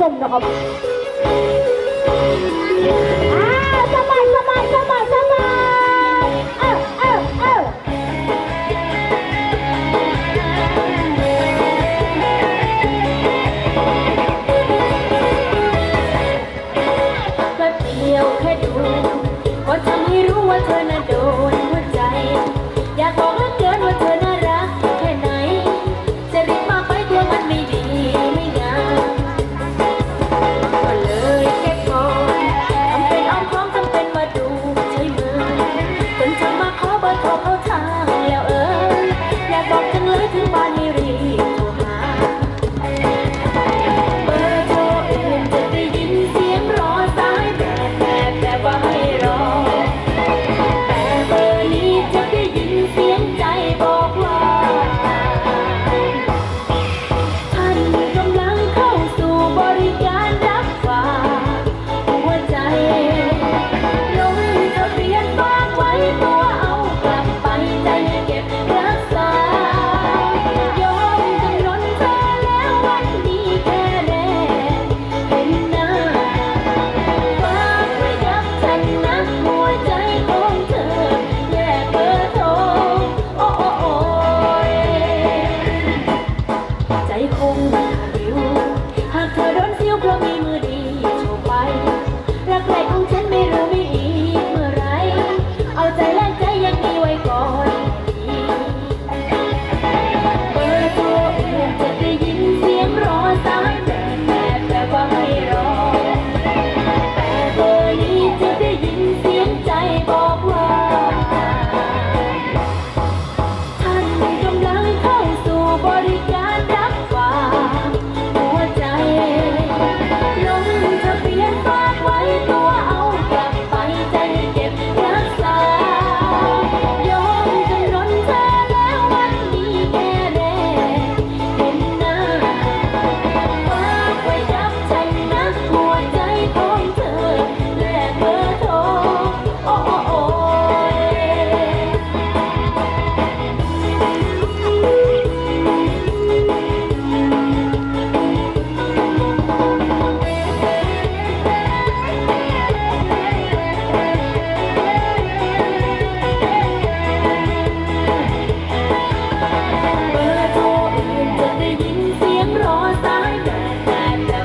ส้มนะครับ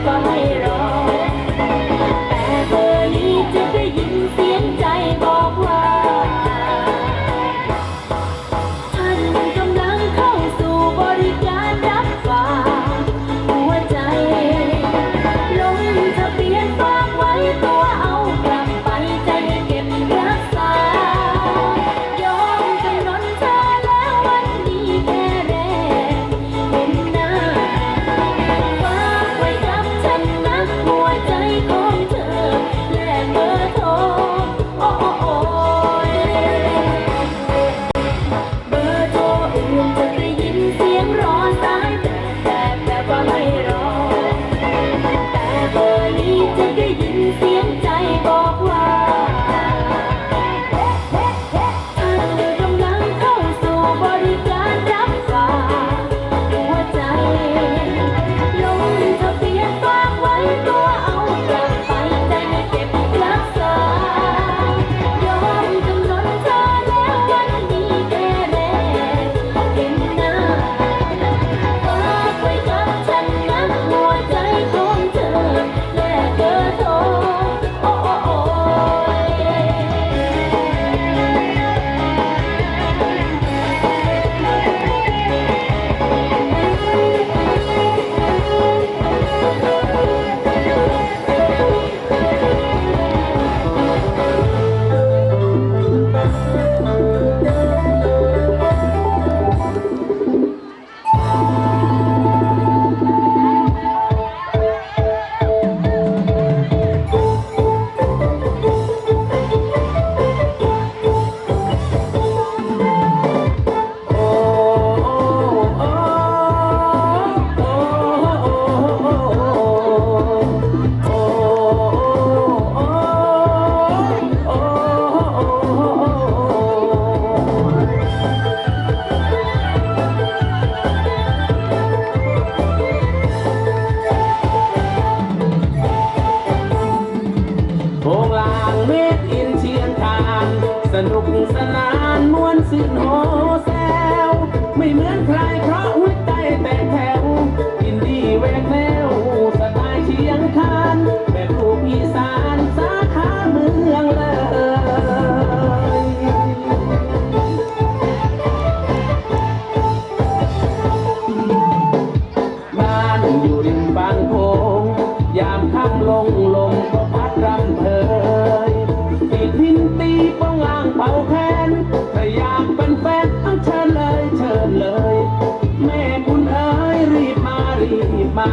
Bye. อนใครเพราะหัวใจแตกแถวอินดี้แวกแนวสไตล์เชียงคานแบบลูกอีสานสาขาเมืองเลยบ้านอยู่ริมบางโขงยามค่ำลงลมก็พัดรำเพยตีพินตีป้องล่างเป่าแคนถ้ายากเป็ แม่คุณเอ้ยรีบมารีบมา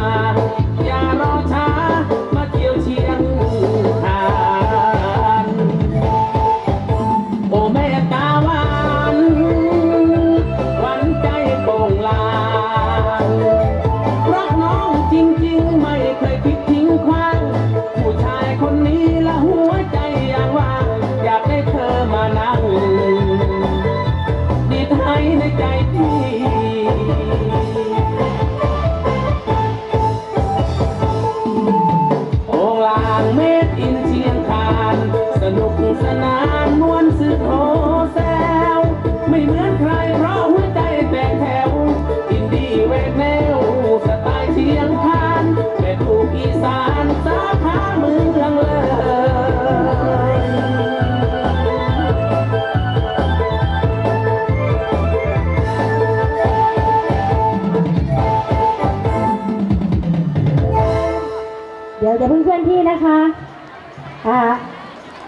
สานสาขาเมืองเลยเดี๋ยวจะเพิ่งเคลื่อนที่นะคะ อ่า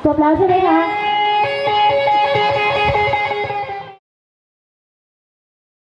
จบแล้วใช่ไหมคะ